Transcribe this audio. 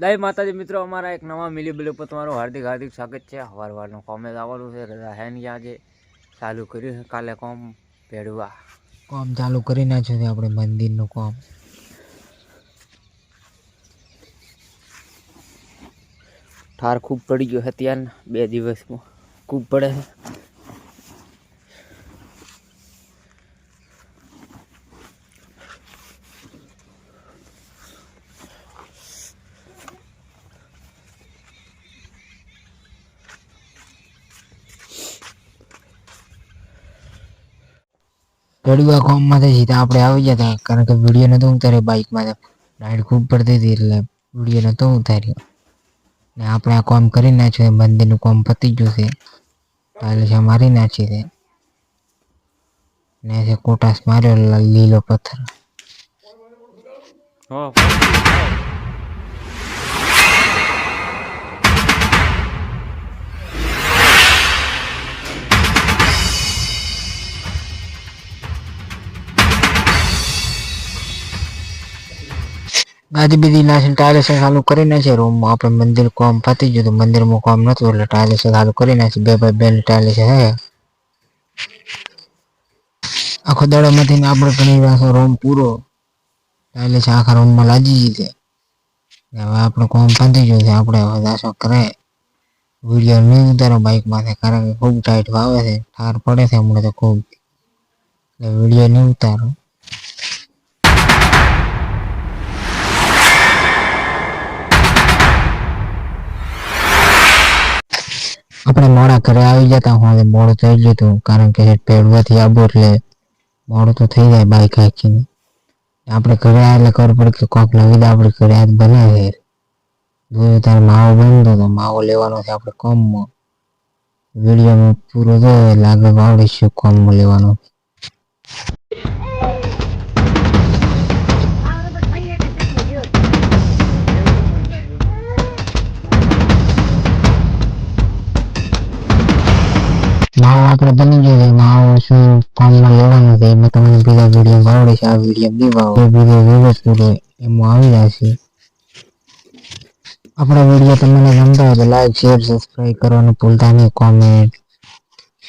જય માતાજી મિત્રો અમારા એક નવા મિલી બિલ ઉપર તમારું હાર્દિક હાર્દિક સ્વાગત છે. વાર વારનું કોમે આવવાનું છે રજા હે ને આજે. ચાલુ કર્યું છે કાલે કોમ પેડવા કોમ ચાલુ કરી નાખ્યું છે આપણે મંદિરનું કોમ. ઠાર ખૂબ પડી ગયો છે ત્યાં બે દિવસમાં. ખૂબ પડે છે. પેડવા કોમમાંથી સીધા આપણે આવી જતા કારણ કે વીડિયો નહોતો ઉતાર્યો બાઇકમાં રાઈડ ખૂબ પડતી હતી એટલે વીડિયો નહોતો ઉતાર્યો. ને આપણે આ કોમ કરી નાખ્યું છે. મંદિરનું કોમ પતી ગયું છે. ટાઇલ્સ મારી નાખી છે. ને છે કોટાસ માર્યો લીલો પથ્થર. ગાદી બીજી નાખીને ટાઇલ્સ ચાલુ કરી નાખી રૂમમાં. આપણે મંદિર કોમ પતી ગયું હતું. મંદિરમાં કોમ નતું એટલે ટાઇલ્સ ચાલુ કરી નાખી. બે બાય બે ટાઇલ્સ હે. આખો દાડામાંથી આપણે ઘણી વાર રૂમ પૂરો. ટાઇલ્સ આખા રૂમમાં લાગી જીતે છે. હવે આપણે કોમ પતી ગયું છે. આપણે હવે દાસો કરે વીડિયો નહીં ઉતારો બાઇકમાંથી, કારણ કે ખૂબ ટાઈટ વાવે છે. ઠાર પડે છે હમણાં તો ખૂબ. એટલે વીડિયો નહીં ઉતારો. આપણે મોડા ઘરે આવી જતા હું મોડું થઈ ગયું હતું, કારણ કે પેડવાથી આબુ એટલે મોડું તો થઈ જાય બાઈક હાંકીને. આપણે ઘરે એટલે ખબર પડે કે કોક નવી આપણે ઘરે આજ બનાવે જોયું તારે માવો બનતો તો માવો લેવાનો છે આપણે કોમમાં. વિડીયોમાં પૂરો જોયો એટલે આગળ કોમ શું કોમમાં લેવાનો. માવો આપણે બની ગયો છે. માવો શું ફોર્મમાં લેવાનું છે? એમાં તમને બીજા વીડિયો ભાવડે છે. આ વીડિયો એ વીડિયો વિવો પૂરો એમાં આવી જશે. આપણા વીડિયો તમને ગમતા હોય તો લાઈક શેર સબસ્ક્રાઈબ કરવાનું ભૂલતા નહીં. કોમેન્ટ